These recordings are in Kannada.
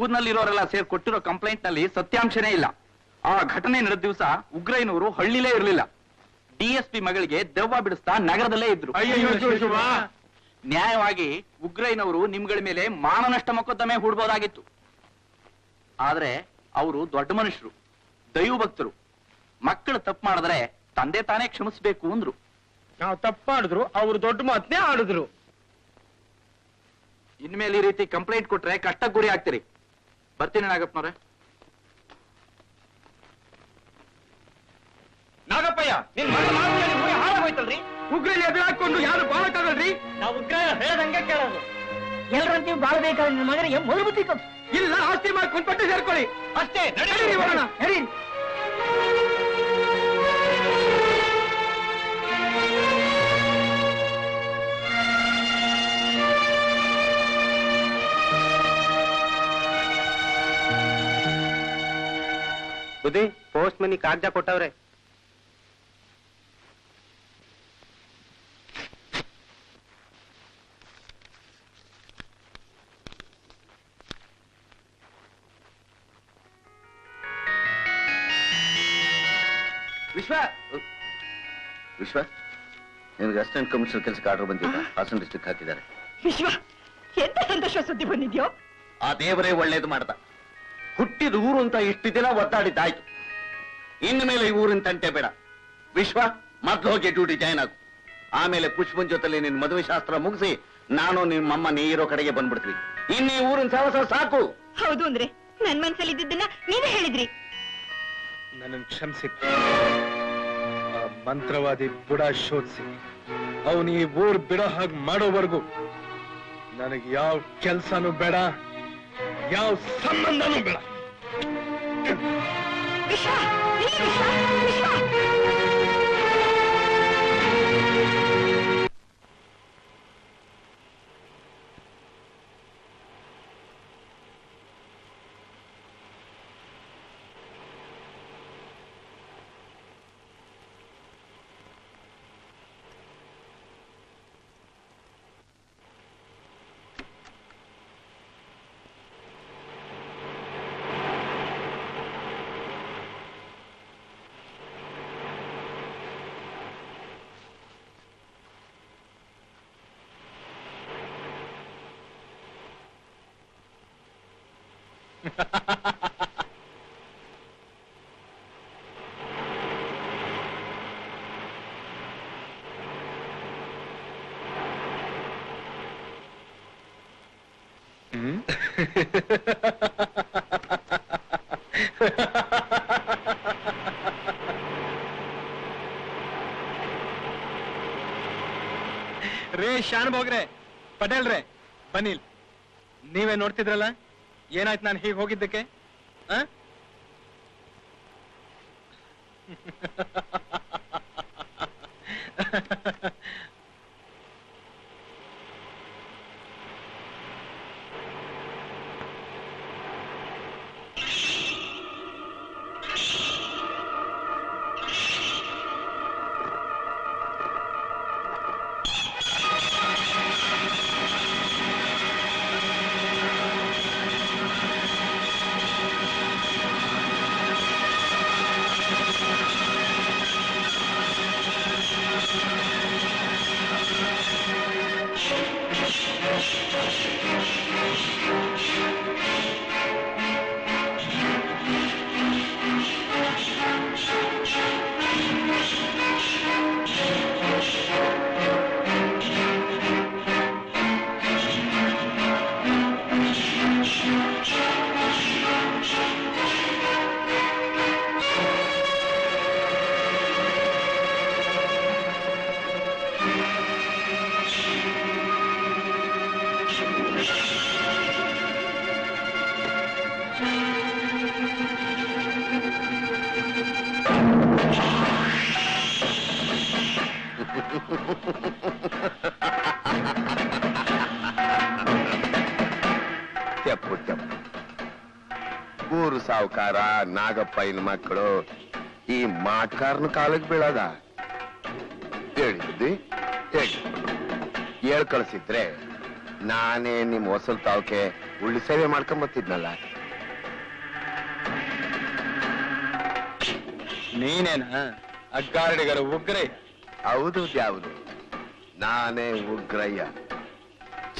ಊರ್ನಲ್ಲಿರೋರೆಲ್ಲ ಸೇರ್ ಕೊಟ್ಟಿರೋ ಕಂಪ್ಲೇಂಟ್ನಲ್ಲಿ ಸತ್ಯಾಂಶನೇ ಇಲ್ಲ. ಆ ಘಟನೆ ನಡೆದ ದಿವಸ ಉಗ್ರೈನವರು ಹಳ್ಳಿಲೇ ಇರಲಿಲ್ಲ. ಡಿಎಸ್ಪಿ ಮಗಳಿಗೆ ದೆವ್ವ ಬಿಡಿಸ್ತಾ ನಗರದಲ್ಲೇ ಇದ್ರು. ನ್ಯಾಯವಾಗಿ ಉಗ್ರೈನವರು ನಿಮ್ಗಳ ಮೇಲೆ ಮಾನನಷ್ಟ ಮೊಕದ್ದಮೆ ಹೂಡ್ಬೋದಾಗಿತ್ತು. ಆದ್ರೆ ಅವರು ದೊಡ್ಡ ಮನುಷ್ಯರು ದೈವ ಭಕ್ತರು. ಮಕ್ಕಳು ತಪ್ಪು ಮಾಡಿದ್ರೆ ತಂದೆ ತಾನೇ ಕ್ಷಮಿಸ್ಬೇಕು ಅಂದ್ರು. ನಾವು ತಪ್ಪು ಮಾಡಿದ್ರು ಅವ್ರು ದೊಡ್ಡ ಮಾತನ್ನೇ ಆಡಿದ್ರು. ಇನ್ಮೇಲೆ ಈ ರೀತಿ ಕಂಪ್ಲೇಂಟ್ ಕೊಟ್ರೆ ಕಷ್ಟಕ್ಕೆ ಗುರಿ ಆಗ್ತೀರಿ. ಬರ್ತೀನಿ ನಾಗಪ್ಪನವ್ರೆ ನಾಗಪ್ಪಯ್ಯ ನಿನ್ ಮಗಳ ಮಾತು ಕೇಳಿ ಭೂಮಿ ಹಾಳಾಗೋಯ್ತಲ್ರಿ ಉಗ್ರಲ್ಲಿ ಎದುರಾಕೊಂಡು ಯಾರು ಬಾಳಕ್ಕಾಗಲ್ರಿ? ನಾವು ಉಗ್ರ ಹೇಳದಂಗೆ ಕೇಳೋದು. ಎಲ್ಲರಂತೀವಿ ಬಾಳ್ಬೇಕಾದ್ರೆ ನಿಮ್ಮ ಮಗನಿಗೆ ಬುದ್ಧಿ ಇಲ್ಲ ಆಸ್ತಿ ಮಾಡ್ಕೊಂಡು ಪಟ್ಟು ಸೇರ್ಕೊಳ್ಳಿ. ಅಷ್ಟೇ ನಡೀರಿ ನಡೀರಿ. ಬುದ್ಧಿ ಪೋಸ್ಟ್ ಮನಿ ಕಾಗದ ಕೊಟ್ಟವ್ರೆ. ವಿಶ್ವ! ವಿಶ್ವ ನಿನಗೆ ಅಸಿಸ್ಟೆಂಟ್ ಕಮಿಷನರ್ ಕೆಲಸಕ್ಕೆ ಆರ್ಡರ್ ಬಂದಿಲ್ಲ. ಹಾಸನ ಡಿಸ್ಟ್ರಿಕ್ಟ್ ಹಾಕಿದ್ದಾರೆ. ವಿಶ್ವ ಎಂತ ಸಂತೋಷ ಸುದ್ದಿ ಬಂದಿದ್ಯೋ? ಆ ದೇವರೇ ಒಳ್ಳೇದು ಮಾಡ್ದ. ಹುಟ್ಟಿದ ಊರು ಅಂತ ಇಷ್ಟು ದಿನ ಒದ್ದಾಡಿದ್ದಾಯ್ತು. ಇನ್ನು ಮೇಲೆ ಈ ಊರಿನ ತಂಟೆ ಬೇಡ. ವಿಶ್ವ ಮೊದ್ಲು ಹೋಗಿ ಡ್ಯೂಟಿ ಜಾಯ್ನ್ ಆಗು. ಆಮೇಲೆ ಪುಷ್ಪನ್ ಜೊತೆಲಿ ನಿನ್ ಮದುವೆ ಶಾಸ್ತ್ರ ಮುಗಿಸಿ ನಾನು ನಿಮ್ಮಮ್ಮ ನೀ ಇರೋ ಕಡೆಗೆ ಬಂದ್ಬಿಡ್ತೀವಿ. ಇನ್ನು ಈ ಊರಿನ ಸಹವಾಸ ಸಾಕು. ಹೌದು ಅಂದ್ರೆ ನನ್ ಮನ್ಸಲ್ಲಿ ಇದ್ದಿದ್ದನ್ನ ನೀವೇ ಹೇಳಿದ್ರಿ. ನನ್ನ ಕ್ಷಮಿಸಿ. ಆ ಮಂತ್ರವಾದಿ ಬುಡ ಶೋಧಿಸಿ. ಅವನು ಈ ಊರ್ ಬಿಡೋ ಹಾಗೆ ಮಾಡೋವರೆಗೂ. ನನಗೆ ಯಾವ ಕೆಲ್ಸನೂ ಬೇಡ. ಯಾವ ಸಂಬಂಧನೂ ಬೇಡ. ವಿಶ್ವ ವಿಶ್ವ ವಿಶ್ವ ರೇ ಶಾನ್ ಭೋಗ್ರೆ ಪಟೇಲ್ ರೇ ಬನ್ನಿಲ್ ನೀವೇ ನೋಡ್ತಿದ್ರಲ್ಲ ಏನಾಯ್ತು ನಾನು ಹೀಗೆ ಹೋಗಿದ್ದಕ್ಕೆ ಆ? ತೆಪ್ಪು ತೆಪ್ಪು ಊರು ಸಾವುಕಾರ ನಾಗಪ್ಪಯ್ಯನ ಮಕ್ಕಳು ಈ ಮಾಟ್ಕಾರನ ಕಾಲಕ್ಕೆ ಬೀಳದ ಹೇಳಿದ್ದಿ ಹೇಳಿ ಹೇಳ್ ಕಳ್ಸಿದ್ರೆ ನಾನೇ ನಿಮ್ಮ ಹೊಸಲ್ ತಾವಕ್ಕೆ ಉಳ್ಳಿ ಸೇವೆ ಮಾಡ್ಕೊಂಬತ್ತಿದ್ನಲ್ಲ ನೀನೇನ ಅಗ್ಗಾರಡಿಗರ ಉಗ್ರೆ ಹೌದು ದ್ಯಾವುದು ನಾನೇ ಉಗ್ರಯ್ಯ.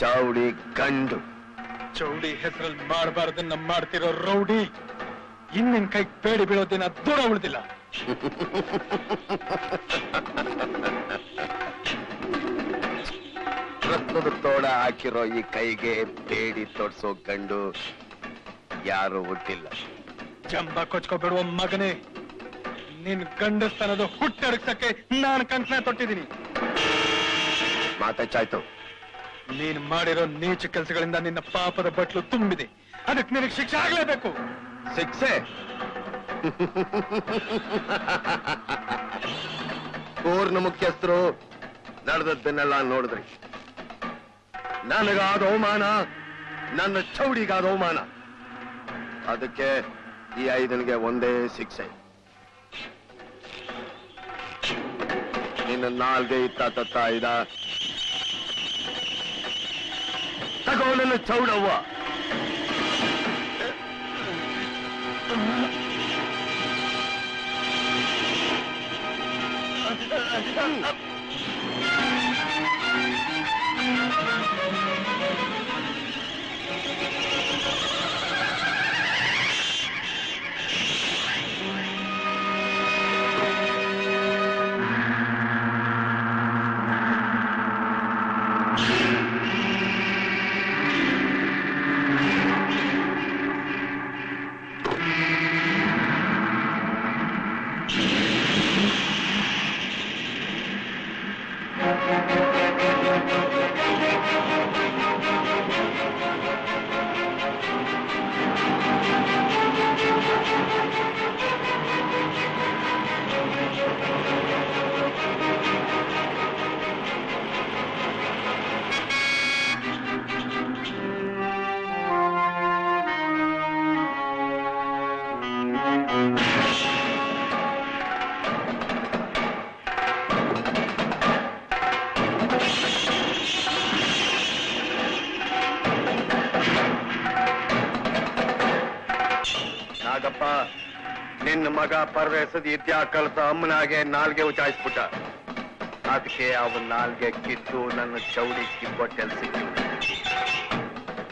ಚೌಡಿ ಗಂಡು. ಚೌಡಿ ಹೆಸರಲ್ಲಿ ಮಾಡಬಾರ್ದನ್ನ ಮಾಡ್ತಿರೋ ರೌಡಿ ಇನ್ನಿನ್ ಕೈ ಬೇಡಿ ಬೀಳೋದಿನ ದೂರ ಉಳಿದಿಲ್ಲ. ರತ್ನದ ತೋಡ ಹಾಕಿರೋ ಈ ಕೈಗೆ ಬೇಡಿ ತೊಡ್ಸೋ ಗಂಡು ಯಾರು ಹುಟ್ಟಿಲ್ಲ. ಜಂಬ ಕೊಚ್ಕೋಬೇಡುವ ಮಗನೇ. ನಿನ್ ಗಂಡಸ್ತನದ ಹುಟ್ಟಡಕ್ಸಕ್ಕೆ ನಾನು ಕಂಕಣ ತೊಟ್ಟಿದ್ದೀನಿ. ಮಾತಾಯ್ತು. ನೀನ್ ಮಾಡಿರೋ ನೀಚ ಕೆಲಸಗಳಿಂದ ನಿನ್ನ ಪಾಪದ ಬಟ್ಲು ತುಂಬಿದೆ. ಅದಕ್ಕೆ ನಿನಗೆ ಶಿಕ್ಷೆ ಆಗ್ಲೇಬೇಕು. ಶಿಕ್ಷೆ? ಪೂರ್ಣ ಮುಖ್ಯಸ್ಥರು ನಡೆದದ್ದನ್ನೆಲ್ಲ ನೋಡಿದ್ರಿ. ನನಗಾದ ಅವಮಾನ ನನ್ನ ಚೌಡಿಗಾದ ಅವಮಾನ. ಅದಕ್ಕೆ ಈ ಐದನಿಗೆ ಒಂದೇ ಶಿಕ್ಷೆ. ನಿನ್ನ ನಾಲ್ಗೆ ಇತ್ತ ತತ್ತ ಇದ ತಗೋ ನನ್ನ ಚೌಡವ್ವ ನಾಗಪ್ಪ ನಿನ್ನ ಮಗ ಪರ್ವೇಸದ ಇದ್ಯಾ ಕಲ್ಸ ಅಮ್ಮನಾಗೆ ನಾಲ್ಗೆ ಉಚಾಯಿಸ್ಬಿಟ್ಟ. ಅದಕ್ಕೆ ಅವನ್ ನಾಲ್ಗೆ ಕಿತ್ತು, ನನ್ನ ಚೌಡಿ ಕಿಬ್ಬೊಟ್ಟೆ ಸಿಕ್ಕಿ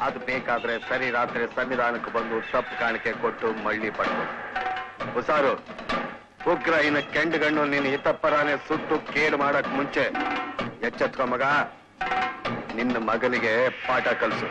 ಅದು ಬೇಕಾದ್ರೆ ಸರಿ ರಾತ್ರಿ ಸಂವಿಧಾನಕ್ಕೆ ಬಂದು ತಪ್ಪು ಕಾಣಿಕೆ ಕೊಟ್ಟು ಮಳ್ಳಿ ಪಟ್ಟು ಹುಸಾರು ಉಗ್ರ ಇನ್ನ ಕೆಂಡುಗಣ್ಣು ನಿನ್ನ ಹಿತಪ್ಪರಾನೆ ಸುಟ್ಟು ಕೇಡು ಮಾಡಕ್ ಮುಂಚೆ. ಎಚ್ಚೆತ್ಕೊ ಮಗ. ನಿನ್ನ ಮಗನಿಗೆ ಪಾಠ ಕಲಿಸು.